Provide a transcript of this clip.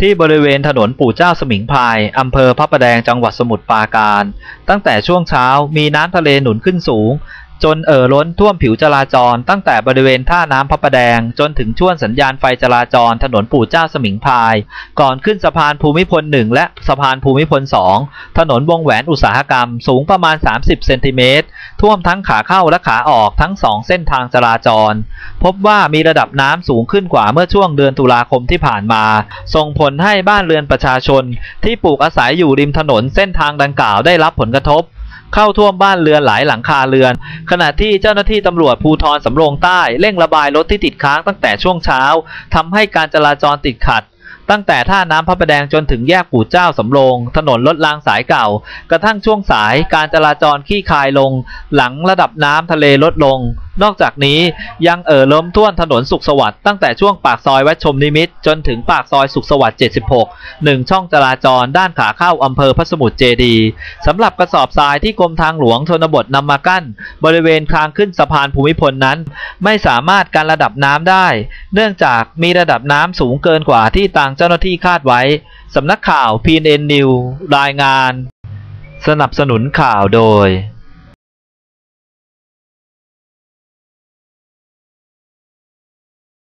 ที่บริเวณถนนปู่เจ้าสมิงพายอำเภอพระประแดงจังหวัดสมุทรปราการ ตั้งแต่ช่วงเช้ามีน้ำทะเลหนุนขึ้นสูง จนเอ่อล้นท่วมผิวจราจร ตั้งแต่บริเวณท่าน้ำพระประแดง จนถึงช่วงสัญญาณไฟจราจรถนนปู่เจ้าสมิงพาย ก่อนขึ้นสะพานภูมิพลหนึ่งและสะพานภูมิพลสองถนนวงแหวนอุตสาหกรรม สูงประมาณ 30 เซนติเมตรท่วมทั้งขาเข้าและขาออกทั้งสองเส้นทางจราจร พบว่ามีระดับน้ำสูงขึ้นกว่าเมื่อช่วงเดือนตุลาคมที่ผ่านมา ส่งผลให้บ้านเรือนประชาชน ที่ปลูกอาศัยอยู่ริมถนนเส้นทางดังกล่าวได้รับผลกระทบ เข้าท่วมบ้านเรือนหลายหลังคาเรือน ขณะที่เจ้าหน้าที่ตำรวจภูธรสำโรงใต้เร่งระบายรถที่ติดค้างตั้งแต่ช่วงเช้าทำให้การจราจรติดขัดตั้งแต่ท่าน้ำพระประแดงจนถึงแยกปู่เจ้าสำโรง ถนนลดรางสายเก่า กระทั่งช่วงสายการจราจรขี้คายลง หลังระดับน้ำทะเลลดลง นอกจากนี้ยังเอ่อล้มท่วมถนนสุขสวัสดิ์ตั้งแต่ช่วงปากซอยวัดชมนิมิตรจนถึงปากซอยสุขสวัสดิ์ 76หนึ่งช่องจราจรด้านขาเข้าอำเภอพระสมุทรเจดีสำหรับกระสอบทรายที่กรมทางหลวงชนบทนำมากั้น บริเวณทางขึ้นสะพานภูมิพลนั้น ไม่สามารถการระดับน้ำได้ เนื่องจากมีระดับน้ำสูงเกินกว่าที่ทางเจ้าหน้าที่คาดไว้สำนักข่าว PNN News รายงาน สนับสนุนข่าวโดย